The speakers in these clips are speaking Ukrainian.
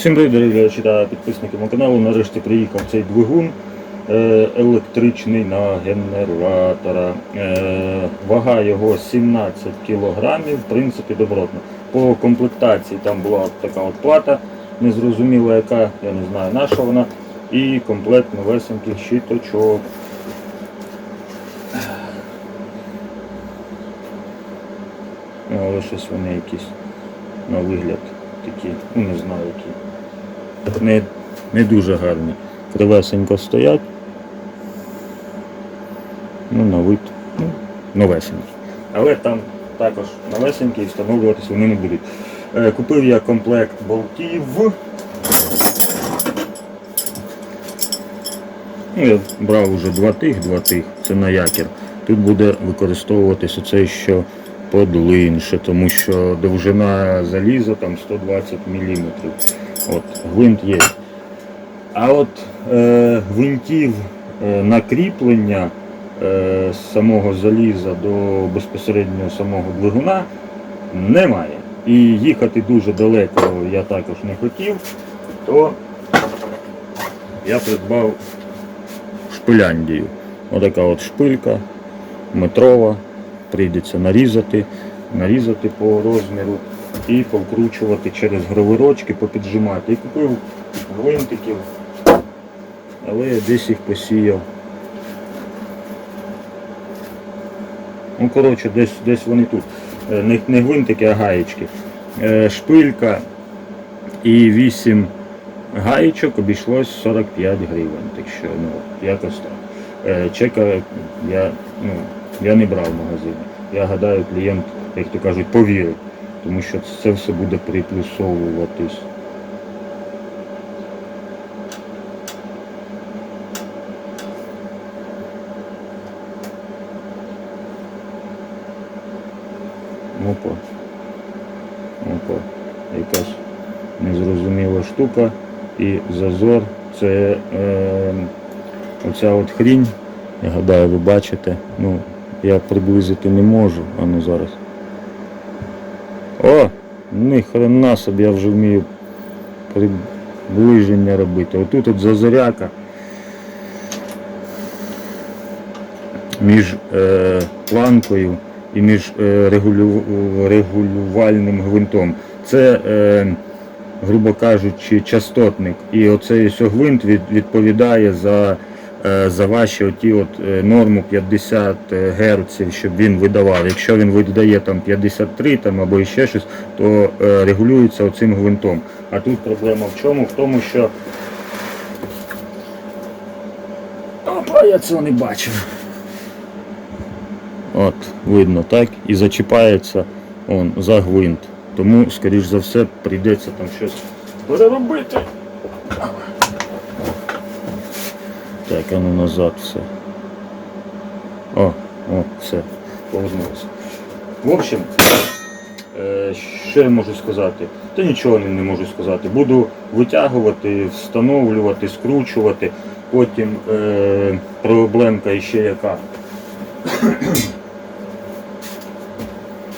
Всім привіт, дорогі глядачі та підписники мого каналу. Нарешті приїхав цей двигун е, електричний на генератора. Е, Вага його 17 кг, в принципі, добротно. По комплектації там була така от плата, незрозуміла яка, я не знаю на що вона. І комплект новесеньких щиточок. Ну, Але щось вони якісь на вигляд такі, ну не знаю які. Не, не дуже гарні. Кривесенько стоять. Ну, на вид, ну, новесенькі. Але там також новесенькі і встановлюватися вони не будуть. Е, Купив я комплект болтів. Ну, я брав уже два тих, два тих, це на якір. Тут буде використовуватися цей, що подлинше, тому що довжина заліза там 120 мм. От, гвинт є. А от е, гвинтів е, на кріплення е, самого заліза до безпосередньо самого двигуна немає. І їхати дуже далеко я також не хотів, то я придбав шпиляндію. Отака от шпилька метрова, прийдеться нарізати, нарізати по розміру і повкручувати через гровирочки, попіджимати. І купив гвинтиків, але я десь їх посіяв. Ну, коротше, десь, десь вони тут. Е, Не, не гвинтики, а гаєчки. Е, Шпилька і 8 гаєчок обійшлось 45 гривень. Так що, ну, якось так. Е, Чека я, ну, я не брав в магазині. Я гадаю, клієнт, як то кажуть, повірить, тому що це все буде приплюсовуватись. Опа. Опа. Якась незрозуміла штука. І зазор це е, оця от хрінь. Я гадаю, ви бачите. Ну, я приблизити не можу, а ну зараз. О! Ні хрена собі я вже вмію приближення робити. Отут от зазоряка. Між е, планкою і між е, регулю, регулювальним гвинтом. Це, е, грубо кажучи, частотник. І оцей гвинт від, відповідає за, за ваші оті от, е, норму 50 Гц, щоб він видавав. Якщо він видає там 53 там, або ще щось, то е, регулюється оцим гвинтом. А тут проблема в чому? В тому, що Опа, я цього не бачив. От, видно, так, і зачіпається он, за гвинт. Тому, скоріш за все, прийдеться там щось переробити. Так, а ну назад все. О, о, все, повернулося. В общем, е, що я можу сказати? Та нічого не, можу сказати. Буду витягувати, встановлювати, скручувати. Потім е, проблемка ще яка.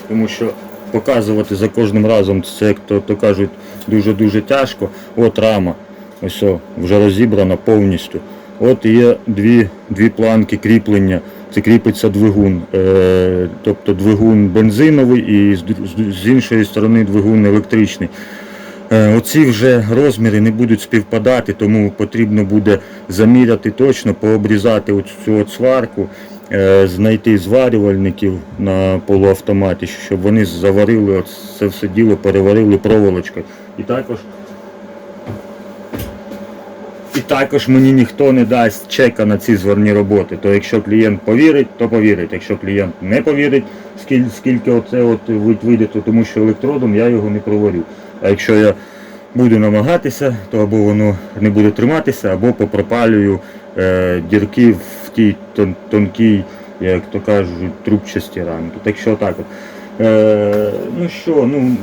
тому що показувати за кожним разом це, як то, то кажуть, дуже-дуже тяжко. От рама, ось о, вже розібрана повністю. От є дві, дві планки кріплення. Це кріпиться двигун. Е, тобто двигун бензиновий і з, іншої сторони двигун електричний. Е, Оці вже розміри не будуть співпадати, тому потрібно буде заміряти точно, пообрізати цю от сварку, е, знайти зварювальників на полуавтоматі, щоб вони заварили це все діло, переварили проволочкою. І також і також мені ніхто не дасть чека на ці зварні роботи. То якщо клієнт повірить, то повірить. Якщо клієнт не повірить, скільки, скільки оце от вийде, то тому що електродом я його не проварю. А якщо я буду намагатися, то або воно не буде триматися, або попропалюю е, дірки в тій тон, тонкій, як то кажуть, трубчасті рамки. Так що так от. Е, ну що, ну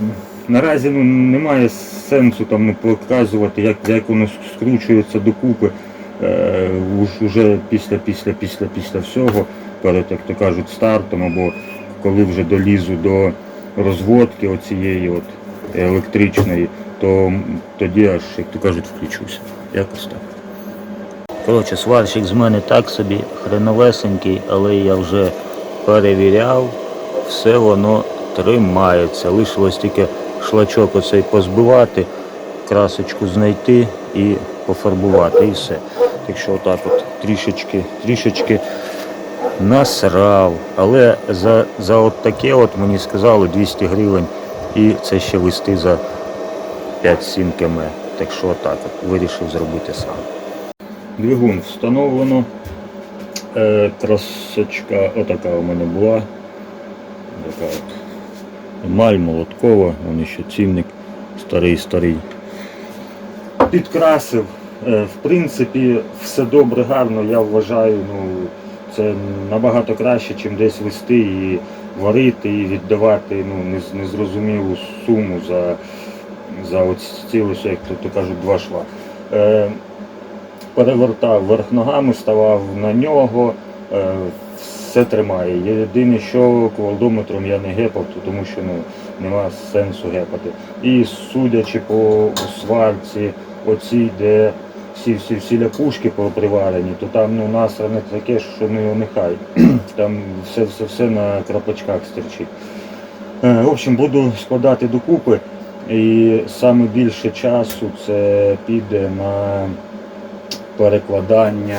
наразі ну, немає сенсу там ну, показувати, як, як воно скручується докупи. Е, уже після, після, після, після всього, перед, як то кажуть, стартом, або коли вже долізу до розводки оцієї от електричної, то тоді аж, як то кажуть, включуся. Якось так. Коротше, сварщик з мене так собі хреновесенький, але я вже перевіряв, все воно тримається. Лишилось тільки шлачок оцей позбивати, красочку знайти і пофарбувати, і все. Так що отак от трішечки, трішечки насрав. Але за, за от таке от мені сказали 200 гривень і це ще вести за 5-7 км. Так що отак от вирішив зробити сам. Двигун встановлено. Е, красочка отака у мене була. Така от. Емаль молоткова, вон ще цінник старий-старий. Підкрасив. Е, в принципі, все добре, гарно, я вважаю, ну, це набагато краще, ніж десь вести і варити, і віддавати ну, незрозумілу суму за, за ось, як то, то кажуть, два шва. Е, перевертав верх ногами, ставав на нього, е, все тримає. Єдине, що квалдометром я не гепав, тому що ну, нема сенсу гепати. І судячи по сварці, оцій, де всі всі ляпушки приварені, то там ну, насране таке, що ну нехай. Там все, все, все на крапочках стерчить. Е, В общем, буду складати докупи. І саме більше часу це піде на перекладання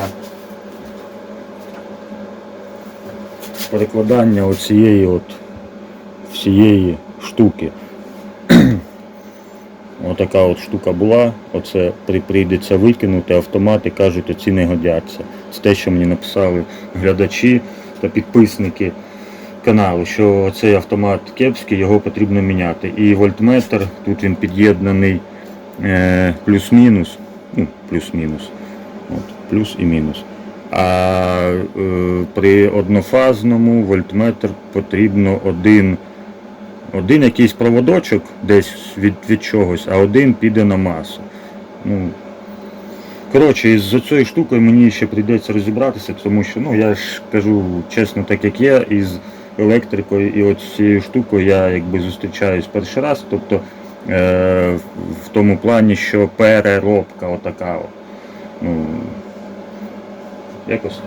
перекладання оцієї от всієї штуки. Отака от штука була, оце при- прийдеться викинути, автомати кажуть, оці не годяться. Це те, що мені написали глядачі та підписники каналу, що цей автомат кепський, його потрібно міняти. І вольтметр, тут він під'єднаний е, плюс-мінус, ну, плюс-мінус, плюс і мінус. А е, при однофазному вольтметр потрібно один, один якийсь проводочок десь від, від чогось, а один піде на масу. Ну, коротше, із цією штукою мені ще прийдеться розібратися, тому що ну, я ж кажу чесно, так як є, із електрикою і от з цією штукою я якби зустрічаюсь перший раз. Тобто е, в тому плані, що переробка отака. От. Ну, якось.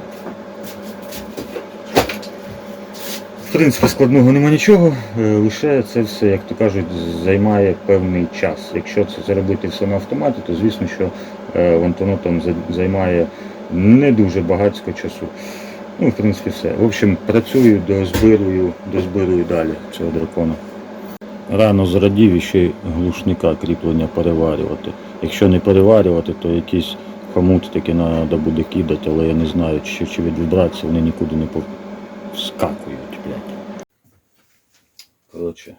В принципі, складного нема нічого, е, лише це все, як то кажуть, займає певний час. Якщо це зробити все на автоматі, то звісно, що е, воно займає не дуже багатько часу. Ну, в принципі, все. В общем, працюю, дозбирую, дозбирую далі цього дракона. Рано зрадів і ще глушника кріплення переварювати. Якщо не переварювати, то якийсь хомут таки треба буде кидати, але я не знаю, чи, чи від вібрації вони нікуди не повскакують, блядь. Коротше.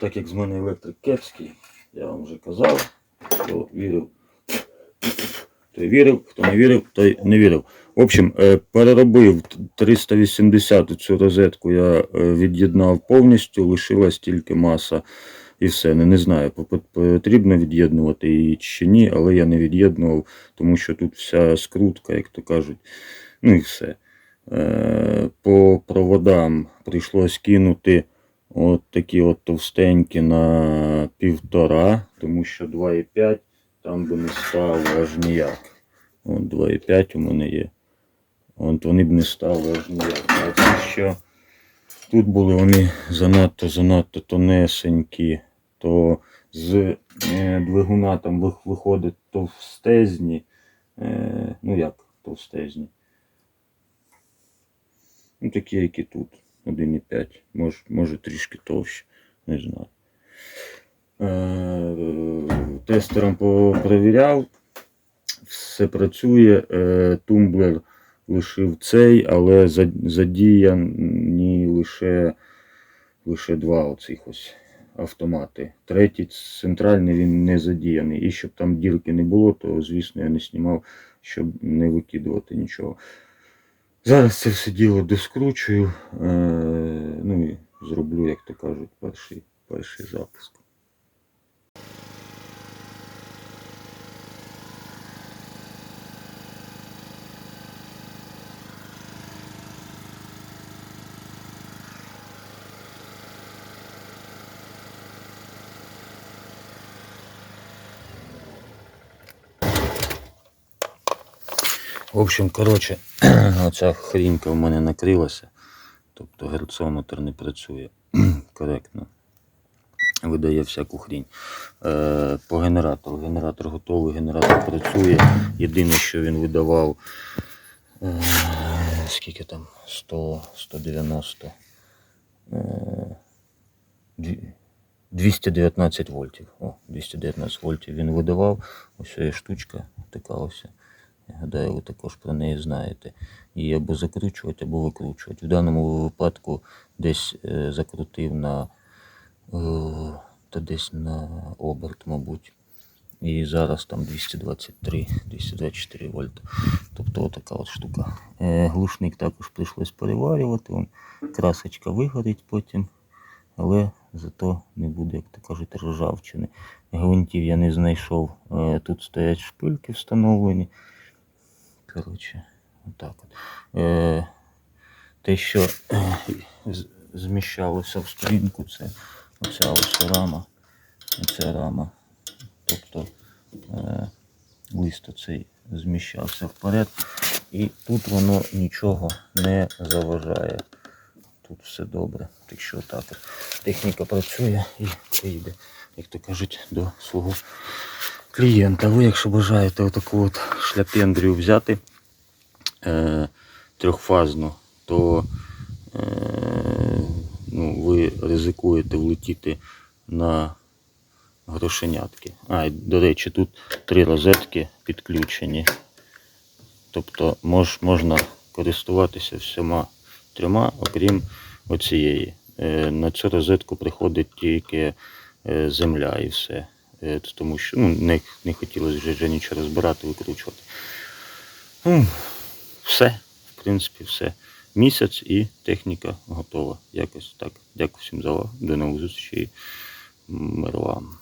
Так як з мене електрик кепський, я вам вже казав, хто вірив, той вірив, хто не вірив, той не вірив. В общем, е, переробив 380 цю розетку, я е, від'єднав повністю, лишилась тільки маса і все. Не, не знаю, потрібно від'єднувати її чи ні, але я не від'єднував, тому що тут вся скрутка, як то кажуть, ну і все. Е, По проводам прийшлось кинути от такі от товстенькі на півтора, тому що 2,5 там би не стало аж ніяк. От 2,5 у мене є. От вони б не стали аж ніяк. А це що тут були вони занадто занадто тонесенькі, то з е, двигуна там виходить товстезні. Е, ну як товстезні? Ну такі, які тут. 1,5. Може, може трішки товще. Не знаю. Е, тестером попровіряв. Все працює. Тумблер лишив цей, але за- задіяні лише, лише два оцих ось автомати. Третій центральний він не задіяний. І щоб там дірки не було, то звісно я не знімав, щоб не викидувати нічого. Зараз це все діло доскручую, е, ну і зроблю, як то кажуть, перший, перший запуск. В общем, коротше, оця хрінька в мене накрилася. Тобто герцометр не працює коректно. Видає всяку хрінь. Е, по генератору. Генератор готовий, генератор працює. Єдине, що він видавав. Е, скільки там? 100, 190. Е, 219 вольтів. О, 219 вольтів він видавав. Ось є штучка ось. Я гадаю, ви також про неї знаєте. Її або закручувати, або викручувати. В даному випадку десь е, закрутив на е, та десь на оберт, мабуть. І зараз там 223, 224 вольта. Тобто отака от штука. Е, глушник також прийшлось переварювати. Он, красочка вигорить потім, але зато не буде, як то кажуть, ржавчини. Гвинтів я не знайшов. Тут стоять шпильки встановлені. Коротше, отак от. Е, те, що е, зміщалося в сторінку, це оця ось рама. Оця рама. Тобто е, лист оцей зміщався вперед. І тут воно нічого не заважає. Тут все добре. Так що так. Техніка працює і поїде, як то кажуть, до свого клієнта. Ви, якщо бажаєте отаку от шляпендрію взяти е, трьохфазну, то е, ну, ви ризикуєте влетіти на грошенятки. А, до речі, тут три розетки підключені. Тобто мож, можна користуватися всіма трьома, окрім оцієї. Е, на цю розетку приходить тільки е, земля і все. Е, тому що ну, не, не хотілося вже, вже нічого розбирати, викручувати. Ну, все, в принципі, все. Місяць і техніка готова. Якось так. Дякую всім за увагу. До нових зустрічей. Мир вам.